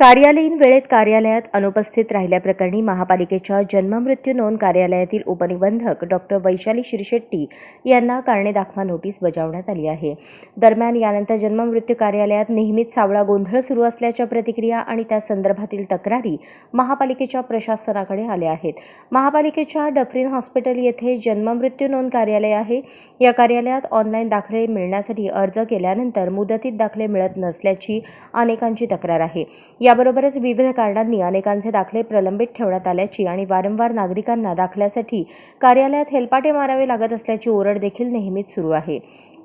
कार्यालयीन वेळेत कार्यालयात अनुपस्थित राहिल्याप्रकरणी महापालिकेच्या जन्ममृत्यू नोंद कार्यालयातील उपनिबंधक डॉक्टर वैशाली शिरशेट्टी यांना कारणे दाखवा नोटीस बजावण्यात आली आहे. दरम्यान यानंतर जन्ममृत्यू कार्यालयात नेहमीच सावळा गोंधळ सुरू असल्याच्या प्रतिक्रिया आणि त्या संदर्भातील तक्रारी महापालिकेच्या प्रशासनाकडे आल्या आहेत. महापालिकेच्या डफरीन हॉस्पिटल येथे जन्ममृत्यू नोंद कार्यालय आहे. या कार्यालयात ऑनलाईन दाखले मिळण्यासाठी अर्ज केल्यानंतर मुदतीत दाखले मिळत नसल्याची अनेकांची तक्रार आहे. याबरोबरच विविध कारणांनी अनेकांचे दाखले प्रलंबित ठेवण्यात आल्याची आणि वारंवार नागरिकांना दाखल्यासाठी कार्यालयात हेलपाटे मारावे लागत असल्याची ओरड देखील नेहमीच सुरू आहे.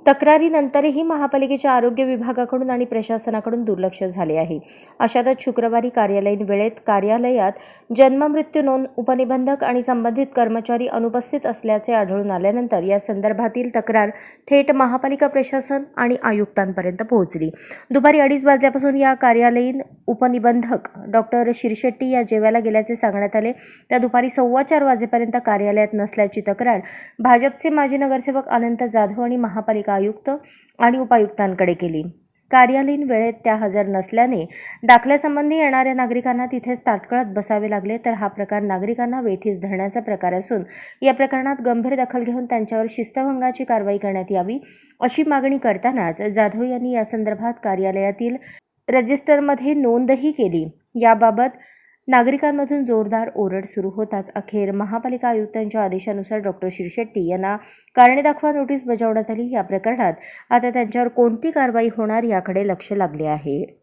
तक्रारीनंतरही महापालिकेच्या आरोग्य विभागाकडून आणि प्रशासनाकडून दुर्लक्ष झाले आहे. अशातच शुक्रवारी कार्यालयीन वेळेत कार्यालयात जन्ममृत्यू नोंद उपनिबंधक आणि संबंधित कर्मचारी अनुपस्थित असल्याचे आढळून आल्यानंतर या संदर्भातील तक्रार थेट महापालिका प्रशासन आणि आयुक्तांपर्यंत पोहोचली. दुपारी अडीच वाजल्यापासून या कार्यालयीन उपनिबंधक डॉक्टर शिरशेट्टी या जेवायला गेल्याचे सांगण्यात आले. त्या दुपारी सव्वा चार वाजेपर्यंत कार्यालयात नसल्याची तक्रार भाजपचे माजी नगरसेवक अनंत जाधव आणि महापालिका आयुक्त आणि उपायुक्तांकडे केली. कार्यालयीन वेळेत त्या हजर नसल्याने दाखल्यासंबंधी येणाऱ्या नागरिकांना तिथेच ताटकळत बसावे लागले तर हा प्रकार नागरिकांना वेठीस धरण्याचा प्रकार असून या प्रकरणात गंभीर दखल घेऊन त्यांच्यावर शिस्तभंगाची कारवाई करण्यात यावी अशी मागणी करतानाच जाधव यांनी यासंदर्भात कार्यालयातील रजिस्टरमध्ये नोंदही केली. याबाबत नागरिकांमधून जोरदार ओरड सुरू होताच अखेर महापालिका आयुक्तांच्या आदेशानुसार डॉक्टर शिरशेट्टी यांना कारणे दाखवा नोटीस बजावण्यात आली. या प्रकरणात आता त्यांच्यावर कोणती कारवाई होणार याकडे लक्ष लागले आहे.